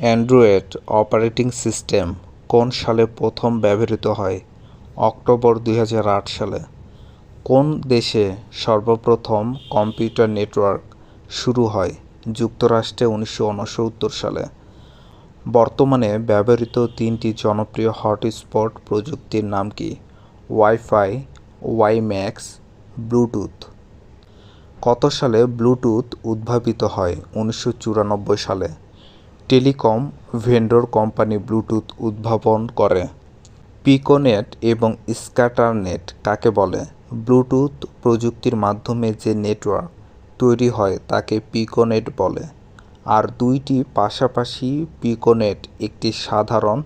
Android operating system কোন সালে প্রথম ব্যবহৃত হয়? অক্টোবর দুই হাজার আট সালে। কোন দেশে সর্বপ্রথম কম্পিউটার নেটওয়ার্ক শুরু হয়? যুক্তরাষ্ট্রে উনিশশো ঊনসত্তর সালে। বর্তমানে ব্যবহৃত তিনটি জনপ্রিয় হটস্পট প্রযুক্তির নাম কি? WiFi, WiMAX, Bluetooth. কত সালে ব্লুটুথ উদ্ভাবিত হয়? উনিশশো চুরানব্বই সালে। টেলিকম ভেন্ডর কোম্পানি ব্লুটুথ উদ্ভাবন করে। পিকোনেট এবং স্ক্যাটারনেট কাকে বলে? ব্লুটুথ প্রযুক্তির মাধ্যমে যে নেটওয়ার্ক তৈরি হয় তাকে পিকোনেট বলে। আর দুইটি পাশাপাশি পিকোনেট একটি সাধারণ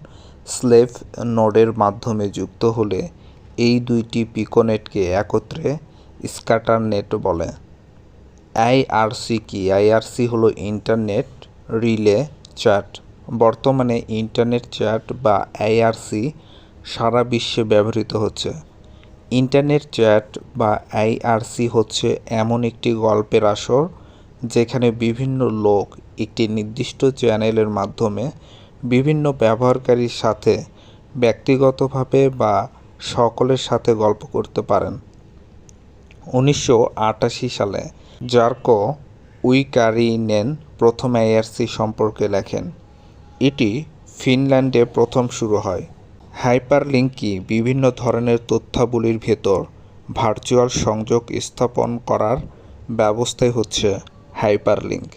স্লেভ নোডের মাধ্যমে যুক্ত হলে এই দুইটি পিকোনেটকে একত্রে স্ক্যাটারনেট বলে। আইআরসি কি? আইআরসি হলো ইন্টারনেট রিলে চ্যাট বর্তমানে ইন্টারনেট চ্যাট বা আইআরসি সারা বিশ্বে ব্যবহৃত হচ্ছে। ইন্টারনেট চ্যাট বা আইআরসি হচ্ছে এমন একটি গল্পের আসর যেখানে বিভিন্ন লোক একটি নির্দিষ্ট চ্যানেলের মাধ্যমে বিভিন্ন ব্যবহারকারীর সাথে ব্যক্তিগতভাবে বা সকলের সাথে গল্প করতে পারেন। উনিশশো আটাশি সালে জার্কো উইকারিনেন প্রথম আইআরসি সম্পর্কে লেখেন। এটি ফিনল্যান্ডে প্রথম শুরু হয়। হাইপারলিঙ্ক কি বিভিন্ন ধরনের তথ্যাবলির ভেতর ভার্চুয়াল সংযোগ স্থাপন করার ব্যবস্থাই হচ্ছে হাইপারলিঙ্ক